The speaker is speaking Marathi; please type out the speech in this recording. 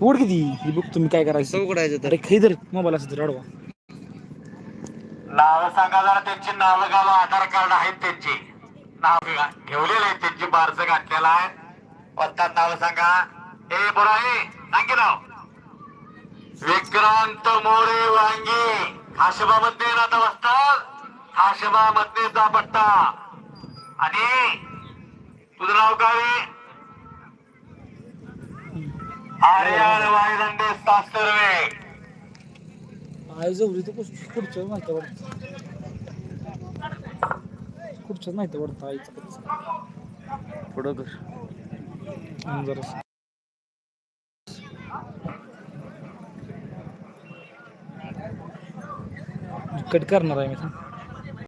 उघड किती ही बघ तुम्ही काय करायचं. चौकडायचं तर? अरे खैदर मोबाईल असं तर अडवा. नाव सांगा जरा त्यांची नाव गाव आधार कार्ड आहेत त्यांची. नाव ठेवलेलं आहे त्यांची बारसं घातलेला आहे. वस्तात नाव सांगा. ए बुराई सांग की नाव. विक्रांत मोरे वांगी. खाशबा मध्ये ना आता वस्तात खाशबा मधनेचा पट्टा आणि तुझं नाव काय? वायदंडे सासरवे आई जवळ माहिती वाटत. माहिती वाटतं आईचं पुढं कर. जरा कट करणार आहे मी थांब.